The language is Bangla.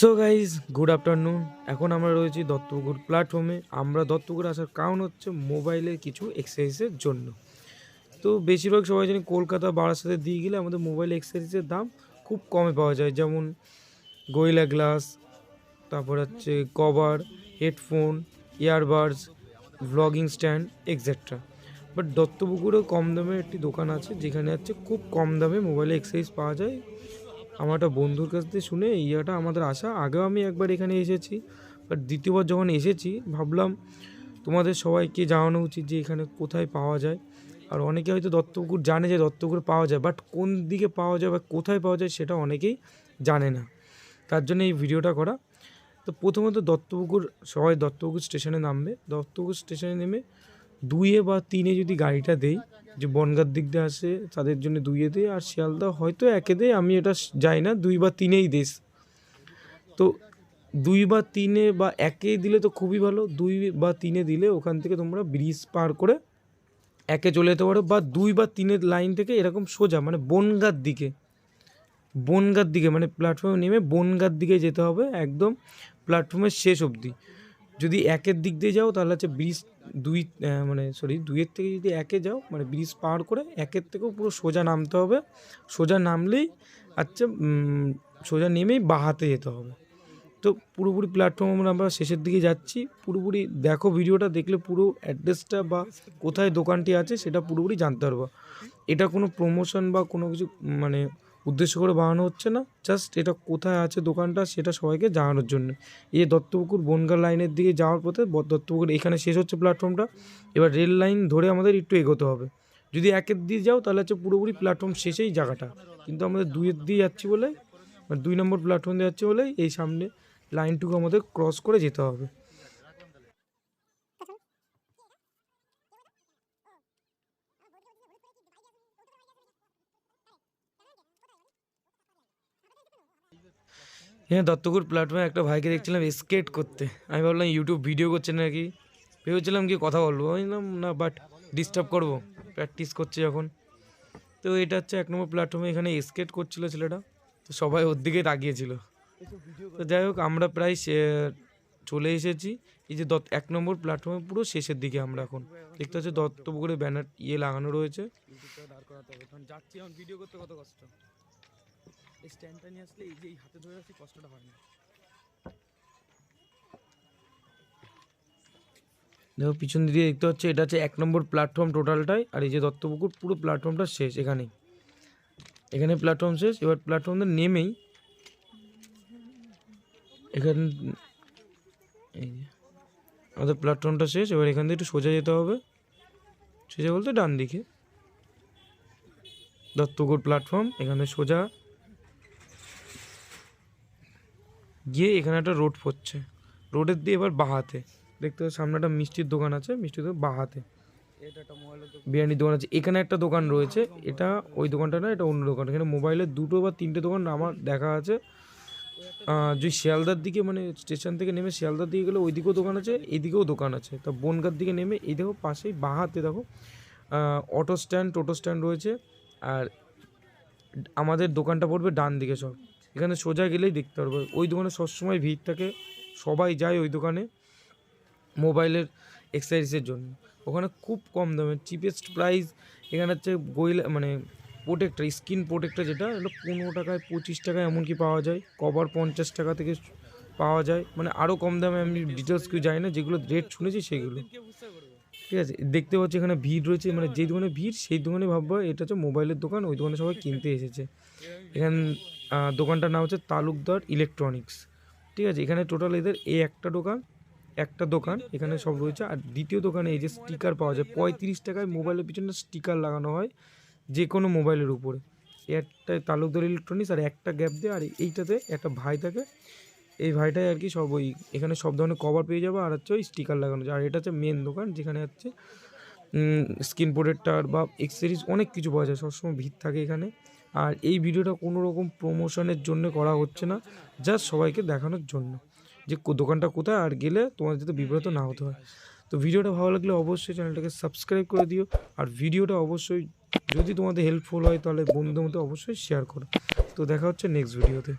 সো গাইজ গুড আফটারনুন এখন আমরা রয়েছি দত্তপুকুর প্ল্যাটফর্মে আমরা দত্তপুকুর আসার কারণ হচ্ছে মোবাইলের কিছু এক্সারসাইজের জন্য। তো বেশিরভাগ সবাই জানি কলকাতা, বারাসাতে দিয়ে গেলে আমাদের মোবাইল এক্সারসাইজের দাম খুব কমে পাওয়া যায়। যেমন গোয়েলা গ্লাস তারপর হচ্ছে cover headphone earbuds vlogging stand extra but দত্তপুকুরেও কম দামে একটি দোকান আছে, যেখানে হচ্ছে খুব কম দামে মোবাইলে এক্সারসাইজ পাওয়া যায়। আমার একটা বন্ধুর কাছ থেকে শুনে এই জায়গাটা আমাদের আশা আগেও আমি একবার এখানে এসেছি বাট দ্বিতীয়বার যখন এসেছি, ভাবলাম তোমাদের সবাইকে জানানো উচিত যে এখানে কোথায় পাওয়া যায়। আর অনেকে হয়তো দত্তপুকুর জানে যে দত্তপুকুর পাওয়া যায় বাট কোন দিকে পাওয়া যায় বা কোথায় পাওয়া যায় সেটা অনেকেই জানে না। তার জন্য এই ভিডিওটা করা। তো প্রথমত দত্তপুকুর, সবাই দত্তপুকুর স্টেশনে নামবে। দত্তপুকুর স্টেশনে নেমে দুইয়ে বা তিনে যদি গাড়িটা দেই, যে বনগার দিক দিয়ে আসে, তাদের জন্য দুইয়ে দেয় আর শিয়ালদা হয়তো একে দেয় আমি এটা যাই না, দুই বা তিনেই দেশ তো দুই বা তিনে বা একে দিলে তো খুবই ভালো, দুই বা তিনে দিলে ওখান থেকে তোমরা ব্রিজ পার করে একে চলে যেতে পারো, বা দুই বা তিনের লাইন থেকে এরকম সোজা মানে বনগার দিকে বনগার দিকে মানে প্ল্যাটফর্মে নেমে বনগার দিকে যেতে হবে, একদম প্ল্যাটফর্মের শেষ অবধি। যদি একের দিক দিয়ে যাও, তাহলে হচ্ছে ব্রিজ দুই মানে সরি দুইয়ের থেকে যদি একে যাও মানে ব্রিজ পার করে একের থেকেও পুরো সোজা নামতে হবে। সোজা নামলেই আচ্ছা সোজা নেমেই বাহাতে যেতে হবে। তো পুরোপুরি প্ল্যাটফর্ম আমরা শেষের দিকে যাচ্ছি। পুরোপুরি দেখো ভিডিওটা, দেখলে পুরো অ্যাড্রেসটা বা কোথায় দোকানটি আছে, সেটা পুরোপুরি জানতে পারব। এটা কোনো প্রমোশন বা কোনো কিছু মানে উদ্দেশ্য করে বানানো হচ্ছে না। জাস্ট এটা কোথায় আছে দোকানটা সেটা সবাইকে জানানোর জন্য। এই দত্তপুকুর, বনগা লাইনের দিকে যাওয়ার পথে দত্তপুকুর এখানে শেষ হচ্ছে প্ল্যাটফর্মটা এবার রেল লাইন ধরে আমাদের একটু এগোতে হবে। যদি একের দিয়ে যাও তাহলে হচ্ছে পুরোপুরি প্ল্যাটফর্ম শেষেই জায়গাটা। কিন্তু আমাদের দুইয়ের দিয়ে যাচ্ছি বলে মানে দুই নম্বর প্ল্যাটফর্ম দিয়ে যাচ্ছি বলে এই সামনে লাইনটুকু আমাদের ক্রস করে যেতে হবে। হ্যাঁ দত্তপুর প্ল্যাটফর্মে একটা ভাইকে দেখছিলাম স্কেট করতে। আমি ভাবলাম ইউটিউব ভিডিও করছে নাকি? ভেবেছিলাম কি কথা বলব। বললাম, না বাট ডিস্টার্ব করব। প্র্যাকটিস করছে যখন। তো এটা হচ্ছে এক নম্বর প্ল্যাটফর্মে এখানে স্কেট করছিল ছেলেটা। তো সবাই ওর দিকে তাকিয়েছিল। তো যাই হোক, আমরা প্রায় চলে এসেছি। এই যে দত্ত, এক নম্বর প্ল্যাটফর্মে পুরো শেষের দিকে আমরা এখন। দেখতে হচ্ছে দত্তপুকুরে ব্যানার ইয়ে লাগানো রয়েছে। এই স্ট্যান্ডটা নিয়ে আসলে এই যে এই হাতে ধরে কষ্টটা হয় না। দেখো, পিছন দিকে দেখতে হচ্ছে এটা হচ্ছে এক নম্বর প্ল্যাটফর্ম টোটালটাই আর এই যে দত্তপুকুর, পুরো প্ল্যাটফর্মটা শেষ এখানেই। এখানে প্ল্যাটফর্ম শেষ, এবার প্ল্যাটফর্মটা নেমেই এখান এই যে, আমাদের প্ল্যাটফর্মটা শেষ, এবার এখান থেকে একটু সোজা যেতে হবে। সোজা বলতে ডান দিকে দত্তপুকুর প্ল্যাটফর্ম এখানে সোজা। গিয়ে এখানে একটা রোড পড়ছে। রোডের দিয়ে এবার বাহাতে। দেখতে পাচ্ছি সামনে একটা মিষ্টির দোকান আছে মিষ্টির দোকান বাহাতে। বিরিয়ানির দোকান আছে। এখানে একটা দোকান রয়েছে। এটা ওই দোকানটা না, এটা অন্য দোকান। এখানে মোবাইলের দুটো বা তিনটে দোকান আমার দেখা আছে। যদি শিয়ালদার দিকে মানে স্টেশন থেকে নেমে শিয়ালদার দিকে গেলে ওইদিকেও দোকান আছে, এদিকেও দোকান আছে। তা বনগার দিকে নেমে এই দেখো পাশেই বাহাতে দেখো। অটো স্ট্যান্ড, টোটো স্ট্যান্ড রয়েছে। আর আমাদের দোকানটা পড়বে ডান দিকে সব। এখানে সোজা গেলেই দেখতে পারব। ওই দোকানে সবসময় ভিড় থাকে। সবাই যায় ওই দোকানে মোবাইলের এক্সারসাইজের জন্য। ওখানে খুব কম দামে। চিপেস্ট প্রাইস এখানে হচ্ছে গোয়েলা মানে প্রোটেক্টার স্কিন প্রোটেক্টার যেটা এটা পনেরো টাকায়, পঁচিশ টাকায় এমনকি পাওয়া যায়। কভার পঞ্চাশ টাকা থেকে পাওয়া যায়। মানে আরও কম দামে আমি ডিটেলস কেউ জানি না। যেগুলো রেট শুনেছি সেগুলো। ঠিক আছে? দেখতে পাচ্ছি এখানে ভিড় রয়েছে মানে যেই দোকানে ভিড়, সেই দোকানে ভাববো, এটা হচ্ছে মোবাইলের দোকান, ওই দোকানে সবাই কিনতে এসেছে। এখান দোকানটার নাম হচ্ছে তালুকদার ইলেকট্রনিক্স। ঠিক আছে? এখানে টোটাল এদের এই একটা দোকান একটা দোকান এখানে সব রয়েছে। আর দ্বিতীয় দোকানে এই যে স্টিকার পাওয়া যায়, পঁয়ত্রিশ টাকায় মোবাইলের পিছনে স্টিকার লাগানো হয় যে কোনো মোবাইলের উপরে। একটা তালুকদার ইলেকট্রনিক্স আর একটা গ্যাপ দিয়ে, আর এইটাতে একটা ভাই থাকে এই ভাইটাই আর কি সব ওই এখানে সব ধরনের কভার পেয়ে যাবে আর হচ্ছে ওই স্টিকার লাগানো আর এটা হচ্ছে মেন দোকান যেখানে হচ্ছে স্কিন প্রোটেক্টার বা এক্সেরিজ অনেক কিছু পাওয়া যায়, সবসময় ভিড় থাকে এখানে। আর এই ভিডিওটা কোনো রকম প্রমোশনের জন্য করা হচ্ছে না জাস্ট সবাইকে দেখানোর জন্য যে দোকানটা কোথায় আর গেলে তোমার যাতে বিব্রত না হতে হয়। তো ভিডিওটা ভালো লাগলে অবশ্যই চ্যানেলটাকে সাবস্ক্রাইব করে দিও। আর ভিডিওটা অবশ্যই যদি তোমাদের হেল্পফুল হয় তাহলে বন্ধুদের মধ্যে অবশ্যই শেয়ার করো। তো দেখা হচ্ছে নেক্সট ভিডিওতে